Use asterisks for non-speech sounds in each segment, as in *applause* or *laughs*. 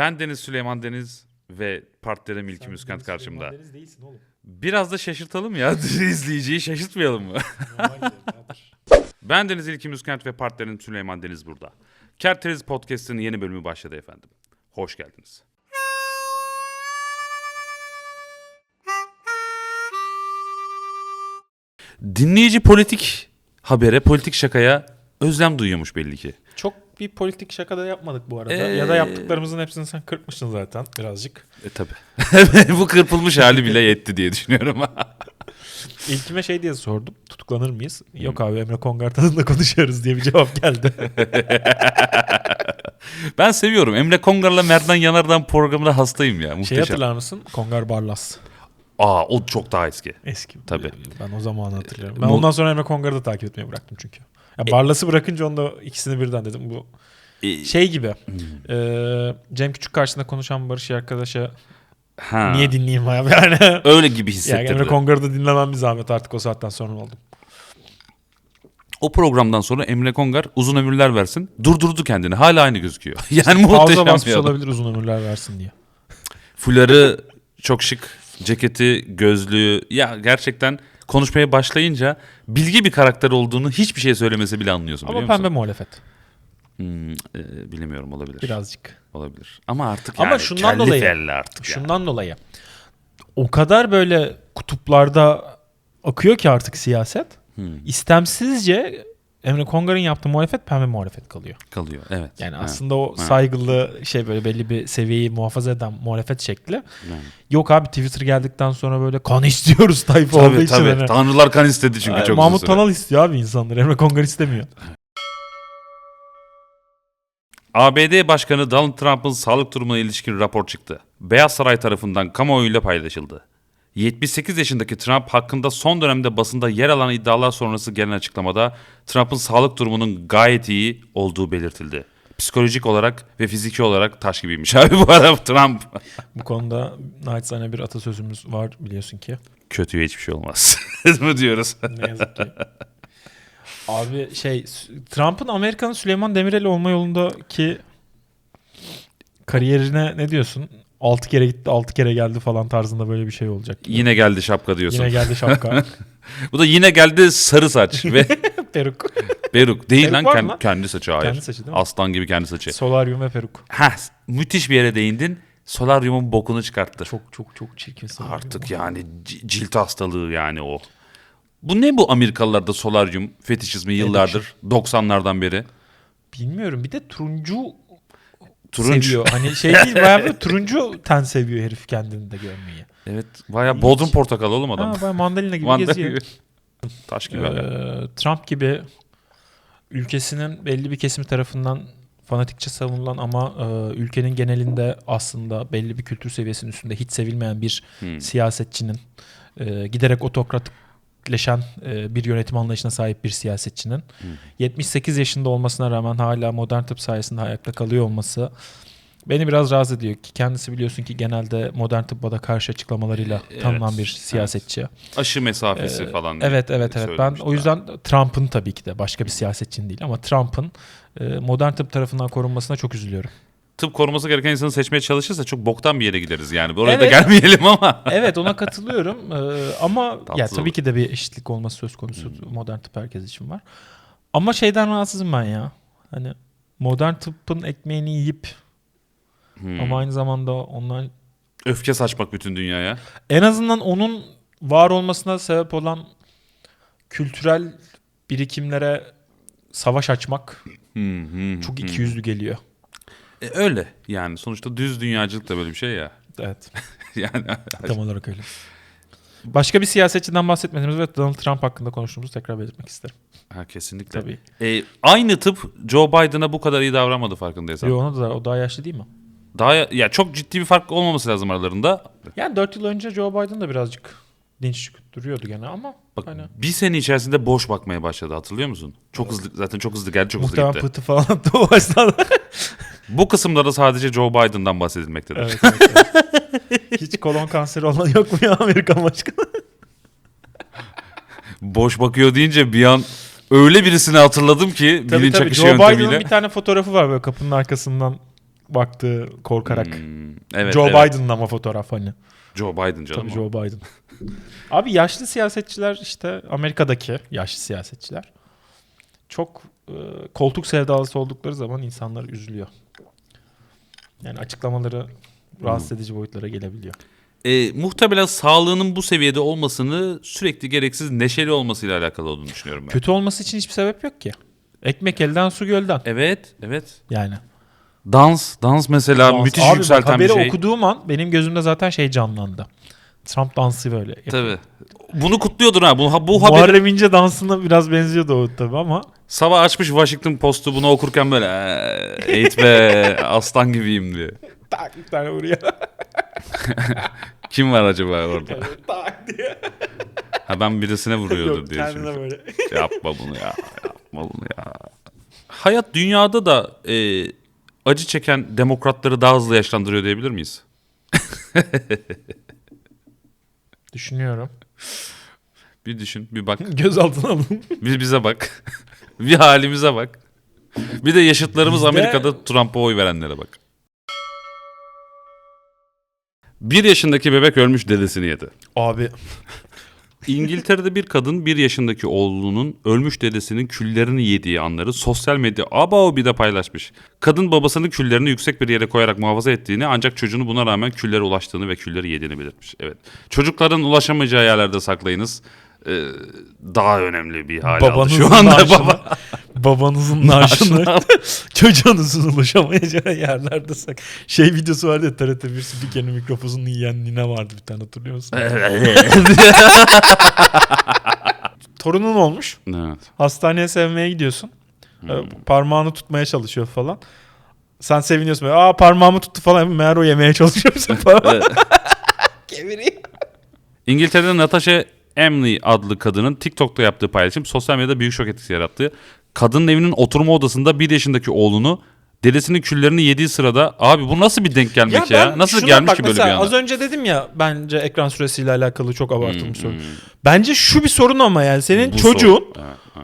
Ben Deniz Süleyman Deniz ve partnerim İlkim Üskent karşımda. Deniz değilsin oğlum. Biraz da şaşırtalım ya *laughs* izleyiciyi şaşırtmayalım mı? *laughs* Ben Deniz İlkim Üskent ve partnerim Süleyman Deniz burada. Kerteriz Podcast'ın yeni bölümü başladı efendim. Hoş geldiniz. Dinleyici politik habere, politik şakaya özlem duyuyormuş belli ki. Bir politik şaka da yapmadık bu arada. Ee, Ya da yaptıklarımızın hepsini sen kırpmışsın zaten birazcık. E tabi. *laughs* Bu kırpılmış hali bile yetti diye düşünüyorum. *laughs* İlkime şey diye sordum. Tutuklanır mıyız? Yok abi Emre Kongar tadında konuşuyoruz diye bir cevap geldi. *laughs* ben seviyorum. Emre Kongar'la Merdan Yanardağ programına hastayım ya. şey Muhteşem. hatırlar mısın? Kongar Barlas. Aa o çok daha eski. Eski. Tabii. Ben o zamanı hatırlıyorum. Ben Mo- ondan sonra Emre Kongar'ı da takip etmeyi bıraktım çünkü. Ya Barlas'ı bırakınca onda ikisini birden dedim. Bu E, şey gibi. Hmm. e, Cem Küçük karşısında konuşan Barış arkadaşa ha. niye dinleyeyim abi *laughs* yani. Öyle gibi yani hissettirdi. Emre Kongar'ı da dinlemem bir zahmet artık o saatten sonra oldum. o programdan sonra Emre Kongar uzun ömürler versin. Durdurdu kendini. Hala aynı gözüküyor. *laughs* yani muhteşem basmış bir adam. olabilir uzun ömürler versin diye. Fuları çok şık. Ceketi, gözlüğü. Ya gerçekten konuşmaya başlayınca bilgi bir karakter olduğunu hiçbir şey söylemese bile anlıyorsun Ama biliyor pembe musun? muhalefet Hmm, e, bilemiyorum olabilir. birazcık. Olabilir. Ama artık Ama yani şundan kelli dolayı- felli artık. Şundan dolayı. O kadar böyle kutuplarda akıyor ki artık siyaset. Hmm, İstemsizce Emre Kongar'ın yaptığı muhalefet pembe muhalefet kalıyor. kalıyor. Evet. Yani Ha, aslında o ha. saygılı şey böyle belli bir seviyeyi muhafaza eden muhalefet şekli. yani. Yok abi Twitter geldikten sonra böyle kan istiyoruz tayfa olduğu Tabii için. tabii. hani. Tanrılar kan istedi çünkü Ay, çok Mahmut. Tanal istiyor abi insanlar. Emre Kongar istemiyor. ABD Başkanı Donald Trump'ın sağlık durumuna ilişkin rapor çıktı. Beyaz Saray tarafından kamuoyuyla paylaşıldı. 78 yaşındaki Trump hakkında son dönemde basında yer alan iddialar sonrası gelen açıklamada Trump'ın sağlık durumunun gayet iyi olduğu belirtildi. Psikolojik olarak ve fiziki olarak taş gibiymiş *laughs* abi bu adam Trump. *laughs* Bu konuda naçizane bir atasözümüz var biliyorsun ki. Kötüye hiçbir şey olmaz. *laughs* mı diyoruz? Ne yazık ki. Abi şey Trump'ın Amerika'nın Süleyman Demirel olma yolundaki kariyerine ne diyorsun? 6 kere gitti 6 kere geldi falan tarzında böyle bir şey olacak. Yine geldi şapka diyorsun. Yine geldi şapka. *laughs* Bu da yine geldi sarı saç *laughs* ve peruk. peruk. Değil Peruk lan mı kendi, lan? kendi saçı hayır. Kendi saçı değil mi? Aslan gibi kendi saçı. Solaryum ve peruk. Heh, müthiş bir yere değindin. Solaryumun bokunu çıkarttı. Çok çok çok çirkin solaryum. Artık yani cilt hastalığı yani o. Bu ne bu Amerikalılarda solaryum fetişizmi yıllardır 90'lardan beri? Bilmiyorum bir de turuncu Turunç. seviyor. Hani şey değil bayağı böyle turuncu ten seviyor herif kendini de görmeyi. Evet baya Bodrum portakalı oğlum adam. Ha, bayağı mandalina gibi Mandalina geziyor. gibi. *laughs* Taş gibi. Ee, Trump gibi ülkesinin belli bir kesimi tarafından fanatikçe savunulan ama e, ülkenin genelinde aslında belli bir kültür seviyesinin üstünde hiç sevilmeyen bir Hmm. siyasetçinin e, giderek otokratikleşen e, bir yönetim anlayışına sahip bir siyasetçinin 78 yaşında olmasına rağmen hala modern tıp sayesinde ayakta kalıyor olması beni biraz rahatsız ediyor ki kendisi biliyorsun ki genelde modern tıbba da karşı açıklamalarıyla Evet, tanınan bir evet. siyasetçi. Aşı mesafesi Ee, falan. Evet evet evet. Ben o yüzden Trump'ın tabii ki de başka bir siyasetçinin değil ama Trump'ın e, modern tıp tarafından korunmasına çok üzülüyorum. Tıp koruması gereken insanı seçmeye çalışırsa çok boktan bir yere gideriz yani. Oraya da Evet. gelmeyelim ama. *laughs* Evet ona katılıyorum Ee, ama ya tabii olur. ki de bir eşitlik olması söz konusu modern tıp herkes için var. Ama şeyden rahatsızım ben ya. Hani modern tıbbın ekmeğini yiyip Hmm. ama aynı zamanda onlar Öfke saçmak bütün dünyaya. en azından onun var olmasına sebep olan kültürel birikimlere savaş açmak Hmm, hmm, çok hmm. ikiyüzlü geliyor. E, öyle yani sonuçta düz dünyacılık da böyle bir şey ya. Evet. *laughs* yani Tam olarak öyle. Başka bir siyasetçiden bahsetmediğimiz ve Donald Trump hakkında konuştuğumuzu tekrar belirtmek isterim. ha, kesinlikle. Tabii. E, aynı tıp Joe Biden'a bu kadar iyi davranmadı farkındaysan. Yo, onu da o daha yaşlı değil mi? Daha ya çok ciddi bir fark olmaması lazım aralarında. Yani 4 yıl önce Joe Biden da birazcık dinç duruyordu gene ama Bak hani bir sene içerisinde boş bakmaya başladı hatırlıyor musun? Çok hızlı zaten çok hızlı geldi çok hızlı muhtemelen gitti. pıtı falan attı o esnada. *laughs* Bu kısımda da sadece Joe Biden'dan bahsedilmektedir. evet, evet, evet. Hiç kolon kanseri olan yok mu ya Amerikan başkanı? Boş bakıyor deyince bir an öyle birisini hatırladım ki Tabii bilinç tabii akışı Joe Biden'ın yöntemiyle. bir tane fotoğrafı var böyle kapının arkasından baktı korkarak. Hmm, evet, Joe evet. Biden'ın ama fotoğraf hani. Joe Biden canım. Tabii o. Joe Biden. Abi yaşlı siyasetçiler işte Amerika'daki yaşlı siyasetçiler çok e, koltuk sevdalısı oldukları zaman insanlar üzülüyor. Yani açıklamaları rahatsız edici boyutlara gelebiliyor. E, muhtemelen sağlığının bu seviyede olmasını sürekli gereksiz neşeli olmasıyla alakalı olduğunu düşünüyorum ben. Kötü olması için hiçbir sebep yok ki. Ekmek elden su gölden. Evet, evet. Yani. Dans, dans mesela Dans. müthiş Abi bak, yükselten bir haberi şey. okuduğum an benim gözümde zaten şey canlandı. Trump dansı böyle. Tabii. Bunu kutluyordun ha. Bu, bu haberi Muharrem İnce dansına biraz benziyordu o tabii ama. sabah açmış Washington Post'u bunu okurken böyle "Ee, eğit be *laughs* aslan gibiyim diye. Tak bir tane buraya. *laughs* Kim var acaba orada? tak diye. Ha ben birisine vuruyordur Yok diye düşünmüştüm. böyle. *laughs* Yapma bunu ya. Yapma bunu ya. Hayat dünyada da e, acı çeken demokratları daha hızlı yaşlandırıyor diyebilir miyiz? Düşünüyorum. Bir düşün, bir bak. *laughs* Gözaltına alın. Bir bize bak. *laughs* bir halimize bak. Bir de yaşıtlarımız Bizde- Amerika'da Trump'a oy verenlere bak. Bir yaşındaki bebek ölmüş dedesini yedi. Abi İngiltere'de bir kadın bir yaşındaki oğlunun ölmüş dedesinin küllerini yediği anları sosyal medya abao bir de paylaşmış. Kadın babasının küllerini yüksek bir yere koyarak muhafaza ettiğini ancak çocuğunu buna rağmen küllere ulaştığını ve külleri yediğini belirtmiş. Evet. Çocukların ulaşamayacağı yerlerde saklayınız. Ee, daha önemli bir hal aldı şu anda naaşını, baba. babanızın naaşını *laughs* çocuğunuzun ulaşamayacağı yerlerde sak. Şey videosu vardı ya TRT bir spikerin mikrofonunu yiyen nine vardı bir tane hatırlıyor musun? *laughs* Torunun olmuş. evet. Hastaneye sevmeye gidiyorsun. Hmm. Ee, Parmağını tutmaya çalışıyor falan. Sen seviniyorsun böyle. Aa parmağımı tuttu falan. Meğer o yemeye çalışıyor. *laughs* Keviriyor. İngiltere'de Natasha Emley adlı kadının TikTok'ta yaptığı paylaşım sosyal medyada büyük şok etkisi yarattı. Kadının evinin oturma odasında bir yaşındaki oğlunu dedesinin küllerini yediği sırada abi bu nasıl bir denk gelmek ya? ben Nasıl gelmiş bak ki böyle bir anda? Az önce dedim ya bence ekran süresiyle alakalı çok abartılmış Hmm, sorun. hmm. Bence şu bir sorun ama yani senin Bu çocuğun sorun. Ha, ha.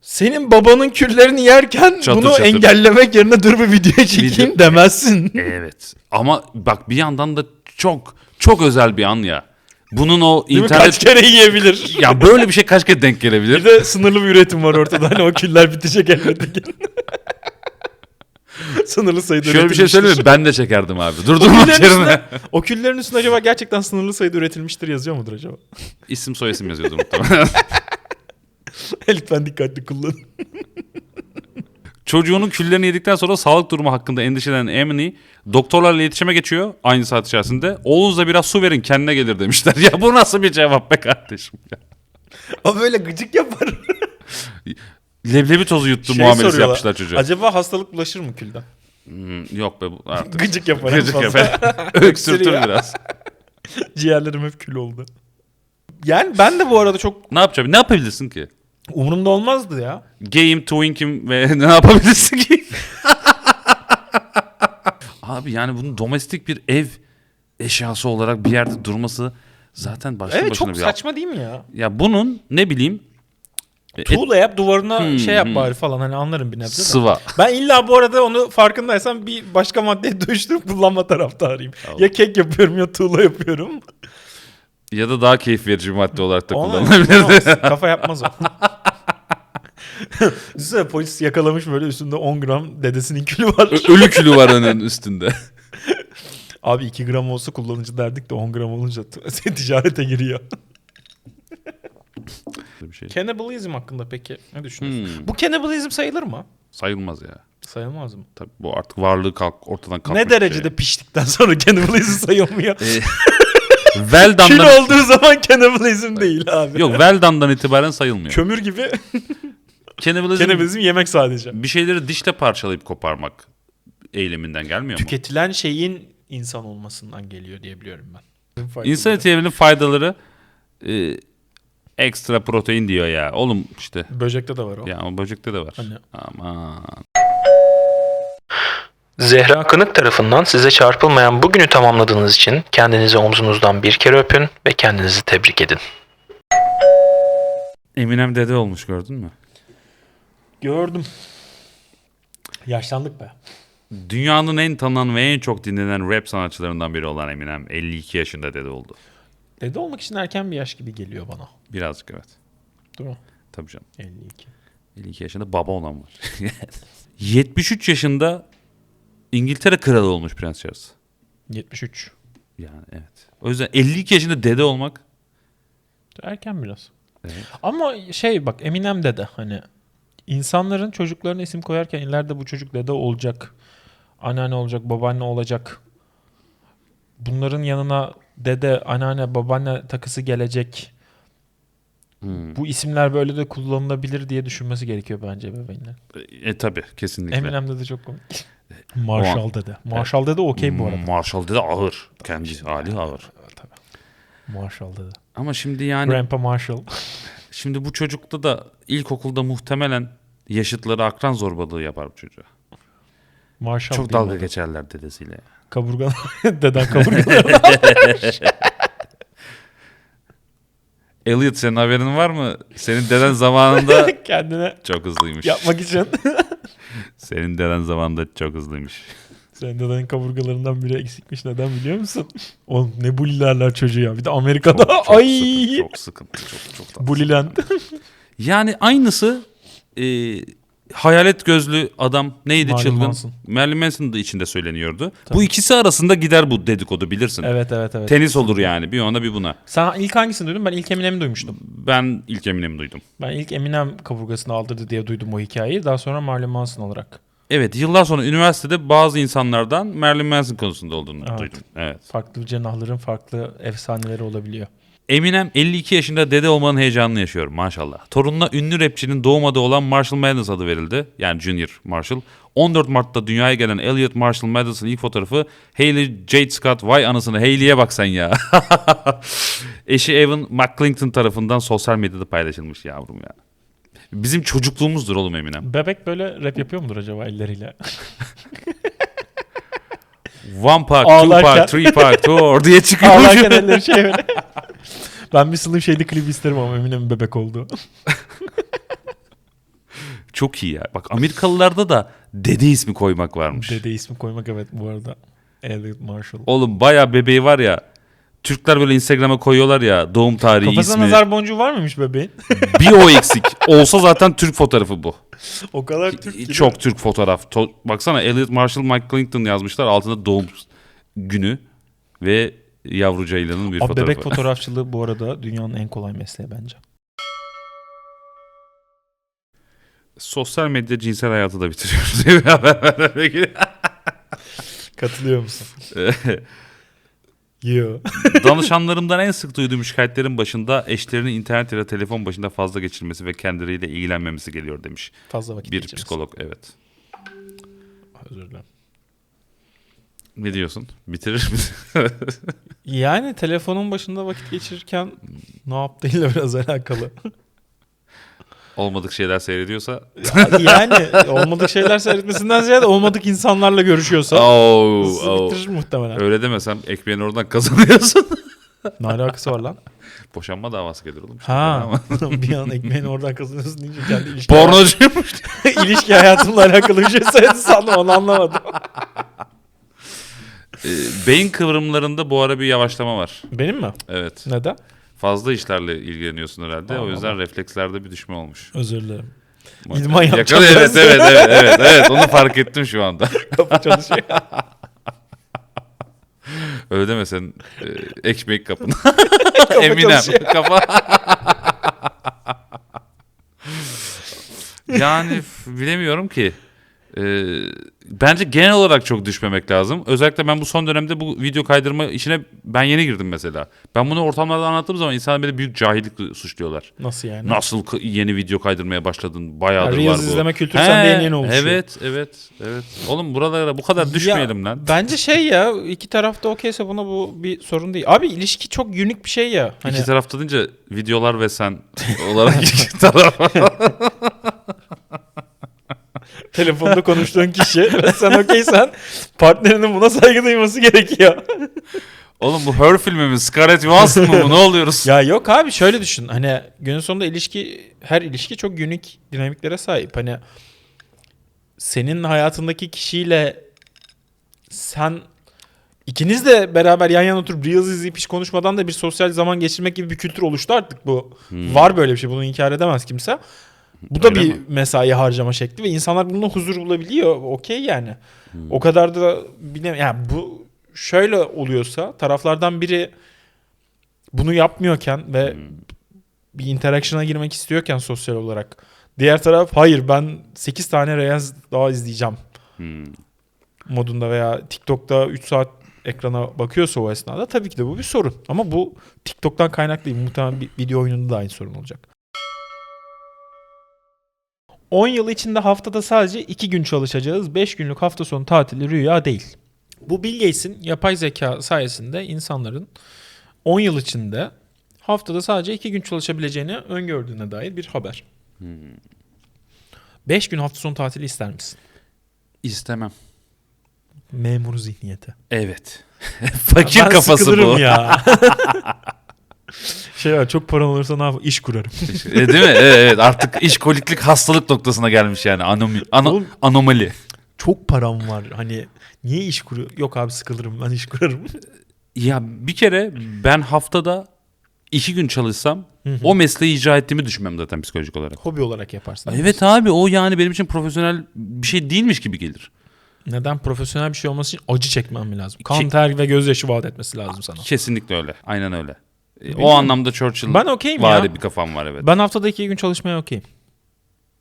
senin babanın küllerini yerken Çatır bunu çatır. engellemek yerine dur bir videoya çekeyim Video- demezsin. Evet. Ama bak bir yandan da çok çok özel bir an ya. Bunun o Değil mi? internet Kaç kere yiyebilir. *laughs* ya böyle bir şey kaç kere denk gelebilir? Bir de sınırlı bir üretim var ortada. Hani o küller bitecek elbette ki. *laughs* sınırlı sayıda Şöyle bir şey üretilmiştir. söyleyeyim mi? Ben de çekerdim abi. Durdurmak küllerin, yerine. üstüne, o küllerin üstüne acaba gerçekten sınırlı sayıda üretilmiştir yazıyor mudur acaba? İsim soy isim yazıyordu *laughs* muhtemelen. Lütfen dikkatli kullanın. Çocuğunun küllerini yedikten sonra sağlık durumu hakkında endişelenen Emily doktorlarla iletişime geçiyor aynı saat içerisinde. Oğlunuza biraz su verin kendine gelir demişler. *laughs* Ya bu nasıl bir cevap be kardeşim ya. O böyle gıcık yapar. Leblebi tozu yuttu Şey muamelesi soruyorlar, yapmışlar çocuğa. Acaba hastalık bulaşır mı külden? Hmm, yok be bu artık. Gıcık yapar. en Gıcık fazla. yapar. *laughs* *laughs* Öksürtür Öksürüyor. biraz. Ciğerlerim hep kül oldu. Yani ben de bu arada çok Ne yapacağım? Ne yapabilirsin ki? Umurumda olmazdı ya. Gay'im, twink'im ve *laughs* ne yapabilirsin ki? Abi yani bunun domestik bir ev eşyası olarak bir yerde durması zaten başlı Evet başına çok bir saçma değil mi ya? Ya bunun ne bileyim e, Tuğla yap duvarına Hmm, şey yap hmm. bari falan hani anlarım bir nebze de. sıva. Ben illa bu arada onu farkındaysam bir başka maddeye *laughs* dönüştürüp kullanma taraftarıyım. Allah. Ya kek yapıyorum ya tuğla yapıyorum. Ya da daha keyif verici bir madde olarak da ona- *laughs* Kafa yapmaz o. *laughs* Düşünsene polis yakalamış böyle üstünde 10 gram dedesinin külü var. Ö- Ölü külü var onun üstünde. *laughs* Abi 2 gram olsa kullanıcı derdik de 10 gram olunca t- ticarete giriyor. bir şey. Cannibalizm hakkında peki ne düşünüyorsun? Hmm, Bu cannibalizm sayılır mı? sayılmaz ya. Sayılmaz mı? Tabii bu artık varlığı kalk ortadan kalkmış ne bir derecede piştikten sonra cannibalizm sayılmıyor? şey. Well Kül olduğu zaman cannibalizm değil abi. Yok well done'dan itibaren sayılmıyor. Kömür gibi *laughs* Cannibalizm cannibalizm yemek sadece. bir şeyleri dişle parçalayıp koparmak eyleminden gelmiyor mu? Tüketilen şeyin insan olmasından geliyor diye biliyorum ben. İnsan eti yeminin faydaları e, ekstra protein diyor ya. Oğlum işte Böcekte de var o. ya ama böcekte de var. Hani- Aman. Zehra Kınık tarafından size çarpılmayan bugünü tamamladığınız için kendinizi omzunuzdan bir kere öpün ve kendinizi tebrik edin. Eminem dede olmuş gördün mü? Gördüm. Yaşlandık be. Dünyanın en tanınan ve en çok dinlenen rap sanatçılarından biri olan Eminem 52 yaşında dede oldu. Dede olmak için erken bir yaş gibi geliyor bana. Birazcık evet. Değil mi? Tabii canım. 52. 52 yaşında baba olan var. *laughs* 73 yaşında İngiltere kralı olmuş Prens Charles. 73. Yani evet. O yüzden 52 yaşında dede olmak Erken biraz. Evet. Ama şey bak Eminem dede hani insanların çocuklarına isim koyarken ileride bu çocuk dede olacak. Anneanne olacak, babaanne olacak. Bunların yanına dede, anneanne, babaanne takısı gelecek. Hmm. Bu isimler böyle de kullanılabilir diye düşünmesi gerekiyor bence bebeğinle. E tabi kesinlikle. Eminem dede çok komik. *laughs* Marshall dede. Marshall dede okey bu arada. Marshall dede ağır. Kendi hali ağır. Tabii. Marshall dede. Ama şimdi yani Grandpa Marshall. *laughs* şimdi bu çocukta da ilkokulda muhtemelen yaşıtları akran zorbalığı yapar bu çocuğa. Marshall Çok dalga geçerler dedesiyle. Kaburgan. *laughs* Deden kaburgan. *laughs* Elliot senin haberin var mı? Senin deden zamanında *laughs* Kendine çok hızlıymış. yapmak için. *laughs* Senin deden zamanında çok hızlıymış. Senin dedenin kaburgalarından biri eksikmiş. Neden biliyor musun? Oğlum ne bulilerler çocuğu ya. Bir de Amerika'da. Çok, çok Ay. sıkıntı, çok sıkıntı. Çok, çok *laughs* tatlı. Bulilen. Yani aynısı e, hayalet gözlü adam neydi Marilyn çılgın? Manson. Marilyn Manson da içinde söyleniyordu. Tabii. Bu ikisi arasında gider bu dedikodu bilirsin. evet evet evet. Tenis olur yani bir ona bir buna. Sen ilk hangisini duydun? Ben ilk Eminem'i duymuştum. Ben ilk Eminem'i duydum. Ben ilk Eminem kaburgasını aldırdı diye duydum o hikayeyi. Daha sonra Marilyn Manson olarak. Evet yıllar sonra üniversitede bazı insanlardan Marilyn Manson konusunda olduğunu Evet. duydum. Evet. Farklı cenahların farklı efsaneleri olabiliyor. Eminem 52 yaşında dede olmanın heyecanını yaşıyor maşallah. Torununa ünlü rapçinin doğum adı olan Marshall Mathers adı verildi. Yani Junior Marshall. 14 Mart'ta dünyaya gelen Elliot Marshall Mathers'ın ilk fotoğrafı Hailey Jade Scott vay anasını Hailey'e bak sen ya. *laughs* Eşi Evan McClinton tarafından sosyal medyada paylaşılmış yavrum ya. Bizim çocukluğumuzdur oğlum Eminem. Bebek böyle rap yapıyor mudur acaba elleriyle? One two Ağlarken- pack, three pack, tour diye *laughs* çıkıyor. Ağlarken elleri şey böyle. Ben bir Slim Shady klip isterim ama Eminem'in bebek oldu. *laughs* Çok iyi ya. Bak Amerikalılarda da dede ismi koymak varmış. Dede ismi koymak evet bu arada. Elliot Marshall. Oğlum bayağı bebeği var ya. Türkler böyle Instagram'a koyuyorlar ya doğum tarihi Kafasına ismi. nazar boncuğu var mıymış bebeğin? *laughs* Bir o eksik. Olsa zaten Türk fotoğrafı bu. o kadar Türk ki. Çok Türk fotoğraf. To- Baksana Elliot Marshall Mike Clinton yazmışlar. Altında doğum günü ve yavru ceylanın bir Abi fotoğrafı. bebek fotoğrafçılığı bu arada dünyanın en kolay mesleği bence. Sosyal medya cinsel hayatı da bitiriyoruz. diye bir haber vermek. *laughs* Katılıyor musun? *laughs* Yo. Danışanlarımdan en sık duyduğum şikayetlerin başında eşlerinin internet ya da telefon başında fazla geçirmesi ve kendileriyle ilgilenmemesi geliyor demiş. Fazla vakit Bir geçirmesi. psikolog evet. Özür dilerim. Ne diyorsun? Bitirir misin? *laughs* Yani telefonun başında vakit geçirirken ne yaptığıyla biraz alakalı. Olmadık şeyler seyrediyorsa. yani olmadık şeyler seyretmesinden ziyade olmadık insanlarla görüşüyorsa Oo, sizi oo. bitirir muhtemelen. Öyle demesem ekmeğini oradan kazanıyorsun. *laughs* Ne alakası var lan? Boşanma davası gelir oğlum. Ha. Bir an ekmeğini oradan kazanıyorsun deyince kendi ilişki, Pornocuymuş. *laughs* ilişki hayatımla alakalı bir şey söyledi sandım onu anlamadım. Ee, beyin kıvrımlarında bu ara bir yavaşlama var. Benim mi? Evet. Neden? Fazla işlerle ilgileniyorsun herhalde. Allah o yüzden reflekslerde bir düşme olmuş. Özür dilerim. İdman Yakala- yapacağım Evet, ben. evet, evet, evet, evet. Onu fark ettim şu anda. *laughs* Kapı çalışıyor. *laughs* Öyle deme sen e, ekmek kapın. *laughs* Kapı Eminem kafa. yani bilemiyorum ki. Ee, bence genel olarak çok düşmemek lazım. Özellikle ben bu son dönemde bu video kaydırma işine ben yeni girdim mesela. Ben bunu ortamlarda anlattığım zaman insanlar beni büyük cahillik suçluyorlar. Nasıl yani? Nasıl k- yeni video kaydırmaya başladın? Bayağıdır var bu. izleme kültürü sende yeni yeni oluşuyor. Evet, evet, evet. Oğlum buralara bu kadar düşmeyelim Ya, lan. Bence şey ya iki tarafta okeyse buna bu bir sorun değil. Abi ilişki çok unik bir şey ya. Hani İki tarafta deyince videolar ve sen olarak *laughs* iki taraf. *laughs* telefonda konuştuğun kişi ve *laughs* sen okeysen partnerinin buna saygı duyması gerekiyor. Oğlum bu Her filmi mi? Scarlett Johansson mu bu? Ne oluyoruz? *laughs* ya yok abi şöyle düşün. Hani günün sonunda ilişki her ilişki çok unik dinamiklere sahip. Hani senin hayatındaki kişiyle sen ikiniz de beraber yan yana oturup Reels izleyip hiç konuşmadan da bir sosyal zaman geçirmek gibi bir kültür oluştu artık bu. Var böyle bir şey bunu inkar edemez kimse. Bu da Öyle bir mi? mesai harcama şekli ve insanlar bununla huzur bulabiliyor. Okey yani. O kadar da bilemiyorum. Yani bu şöyle oluyorsa taraflardan biri bunu yapmıyorken ve bir interaction'a girmek istiyorken sosyal olarak diğer taraf hayır ben 8 tane Reels daha izleyeceğim Hmm. modunda veya TikTok'ta 3 saat ekrana bakıyorsa o esnada tabii ki de bu bir sorun. Ama bu TikTok'tan kaynaklı değil. Muhtemelen bir video oyununda da aynı sorun olacak. 10 yıl içinde haftada sadece 2 gün çalışacağız. 5 günlük hafta sonu tatili rüya değil. Bu Bill Gates'in yapay zeka sayesinde insanların 10 yıl içinde haftada sadece 2 gün çalışabileceğini öngördüğüne dair bir haber. 5 gün hafta sonu tatili ister misin? İstemem. Memur zihniyeti. Evet. *laughs* Fakir Ben kafası bu. ya. *laughs* *laughs* şey var çok paran olursa ne yapayım? İş kurarım. E, Değil mi? Evet, evet. Artık işkoliklik hastalık noktasına gelmiş yani. Anomi, ano- Oğlum- anomali. Çok param var. Hani niye iş kuruyor? Yok abi sıkılırım ben iş kurarım. *laughs* Ya bir kere ben haftada iki gün çalışsam hı. o mesleği icra ettiğimi düşünmem zaten psikolojik olarak. Hobi olarak yaparsın. Evet abi o yani benim için profesyonel bir şey değilmiş gibi gelir. Neden? Profesyonel bir şey olması için acı çekmem mi lazım? Kan, ter ve gözyaşı vaat etmesi lazım sana. Kesinlikle öyle. Aynen öyle. E, Bilmiyorum. O anlamda Churchill Ben okeyim ya. bir kafam var evet. Ben haftada iki gün çalışmaya okeyim.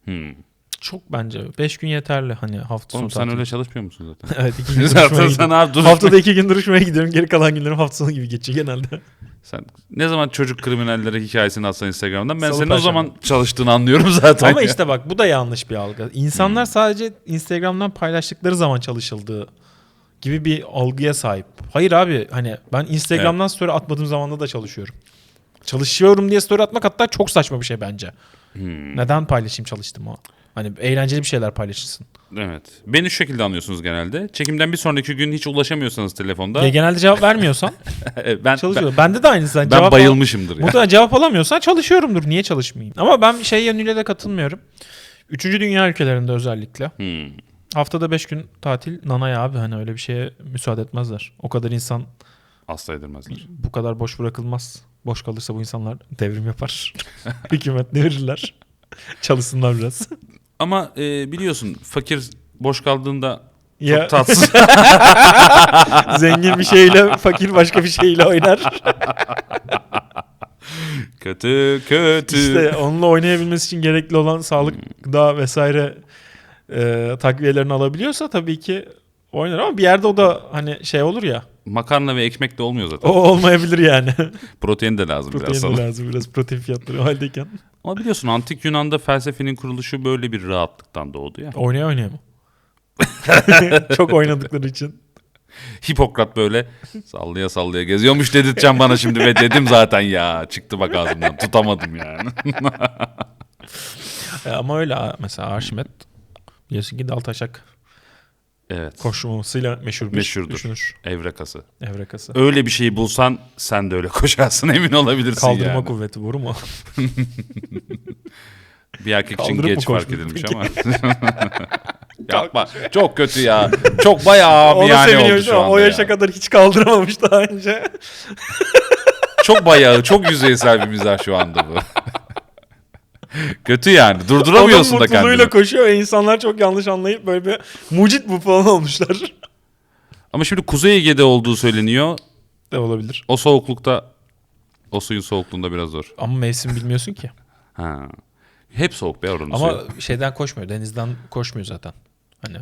Hmm. Çok bence. Beş gün yeterli hani hafta Oğlum sonu sen tatil. öyle çalışmıyor musun zaten? *laughs* Evet iki *laughs* gün duruşmaya zaten sen abi dur. Haftada iki gün duruşmaya gidiyorum. Geri kalan günlerim hafta sonu gibi geçiyor genelde. *laughs* Sen ne zaman çocuk kriminallere hikayesini atsan Instagram'dan ben Salı senin o zaman çalıştığını anlıyorum zaten. Ama ya. işte bak bu da yanlış bir algı. İnsanlar sadece Instagram'dan paylaştıkları zaman çalışıldığı gibi bir algıya sahip. Hayır abi hani ben Instagram'dan story atmadığım zamanda da çalışıyorum. Çalışıyorum diye story atmak hatta çok saçma bir şey bence. Hmm, Neden paylaşayım çalıştım o? Hani eğlenceli bir şeyler paylaşırsın. evet. Beni şu şekilde anlıyorsunuz genelde. Çekimden bir sonraki gün hiç ulaşamıyorsanız telefonda. Ya genelde cevap vermiyorsan *laughs* ben, ben, çalışıyorum. Bende de aynısı. Yani ben cevap bayılmışımdır ya. Muhtemelen cevap alamıyorsan çalışıyorumdur. Niye çalışmayayım? Ama ben şey yönüyle de katılmıyorum. Üçüncü dünya ülkelerinde özellikle. Hmm. Haftada 5 gün tatil nanay abi hani öyle bir şeye müsaade etmezler. O kadar insan Asla edilmezler. bu kadar boş bırakılmaz. Boş kalırsa bu insanlar devrim yapar. *laughs* Hükümet ne verirler? *laughs* Çalışsınlar biraz. Ama e, biliyorsun fakir boş kaldığında çok ya tatsız. *laughs* zengin bir şeyle fakir başka bir şeyle oynar. kötü kötü. İşte onunla oynayabilmesi için gerekli olan sağlık, gıda vesaire e, takviyelerini alabiliyorsa tabii ki oynar ama bir yerde o da hani şey olur ya. Makarna ve ekmek de olmuyor O zaten. olmayabilir yani. *laughs* Protein de lazım biraz Protein de lazım biraz protein fiyatları o haldeyken. Ama biliyorsun antik Yunan'da felsefenin kuruluşu böyle bir rahatlıktan doğdu ya. Oynaya oynaya mı? *laughs* Çok oynadıkları için. Hipokrat böyle sallaya sallaya geziyormuş dedirteceğim bana şimdi ve dedim zaten ya. Çıktı bak ağzımdan tutamadım yani. *laughs* E, ama öyle mesela Arşimet biliyorsun ki Daltaşak evet. koşmasıyla meşhur bir Meşhurdur. düşünür. Evrekası. Evrekası. Öyle bir şey bulsan sen de öyle *laughs* koşarsın emin olabilirsin Kaldırma yani. kuvveti vuru mu? *laughs* Bir erkek için Kaldırıp mı geç fark koşmuş edilmiş peki? ama. *laughs* Yapma. Çok kötü ya. Çok bayağı Ona yani oldu şu şu an. anda O yaşa ya. kadar hiç kaldıramamış daha önce. Çok bayağı, çok yüzeysel bir mizah şu anda bu. *laughs* kötü yani. Durduramıyorsun da mutluluğuyla kendini. koşuyor ve insanlar çok yanlış anlayıp böyle bir mucit bu falan olmuşlar. *laughs* Ama şimdi Kuzey Ege'de olduğu söyleniyor. De olabilir. O soğuklukta o suyun soğukluğunda biraz zor. Ama mevsim bilmiyorsun ki. Ha. Hep soğuk be oranın Ama suyu. şeyden koşmuyor. Denizden koşmuyor zaten. Hani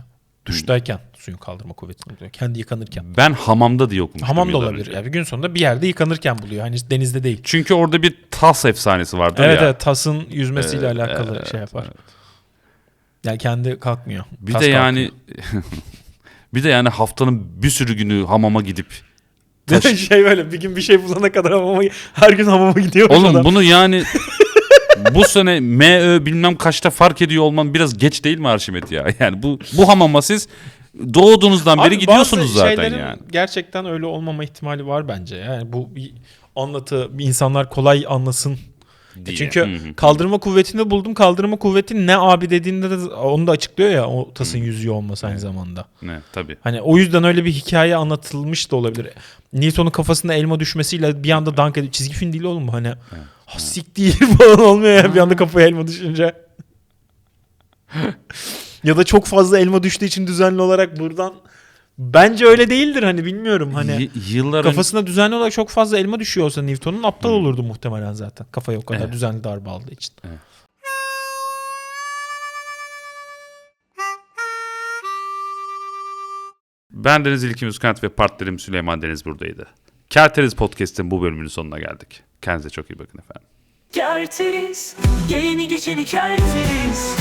duştayken suyun kaldırma kuvvetini buluyor. Kendi yıkanırken. Ben hamamda diye okumuştum. Hamam da olabilir. önce. Yani bir gün sonunda bir yerde yıkanırken buluyor. Hani denizde değil. Çünkü orada bir tas efsanesi vardır Evet ya. evet tasın yüzmesiyle Evet, alakalı evet, şey yapar. Yani kendi kalkmıyor. Bir Tas de yani *laughs* bir de yani haftanın bir sürü günü hamama gidip *laughs* mi? şey böyle bir gün bir şey bulana kadar hamama her gün hamama gidiyor. Oğlum bunu yani *laughs* bu sene MÖ bilmem kaçta fark ediyor olman biraz geç değil mi Arşimet ya? *laughs* Yani bu bu hamama siz doğduğunuzdan beri gidiyorsunuz zaten yani. Gerçekten öyle olmama ihtimali var bence. Yani bu bir anlatı insanlar kolay anlasın diye. Çünkü Hı hı. kaldırma kuvvetini buldum. Kaldırma kuvveti ne abi dediğinde de onu da açıklıyor ya o tasın yüzüğü olması aynı zamanda. Ne, tabii. Hani o yüzden öyle bir hikaye anlatılmış da olabilir. Newton'un kafasına elma düşmesiyle bir anda dank ediyor. Çizgi film değil oğlum bu hani. Ha siktir *laughs* falan olmuyor ya bir anda kafaya elma düşünce. *laughs* ya da çok fazla elma düştüğü için düzenli olarak buradan bence öyle değildir hani bilmiyorum hani. Y- yıllar önce Kafasına düzenli olarak çok fazla elma düşüyor olsa Newton'un aptal olurdu muhtemelen zaten. Kafaya o kadar Evet. düzenli darbe aldığı için. ben Deniz İlkim Üskent ve partnerim Süleyman Deniz buradaydı. Kerteriz Podcast'in bu bölümünün sonuna geldik. Kendinize çok iyi bakın efendim. Kerteriz, geleni geçeni kerteriz.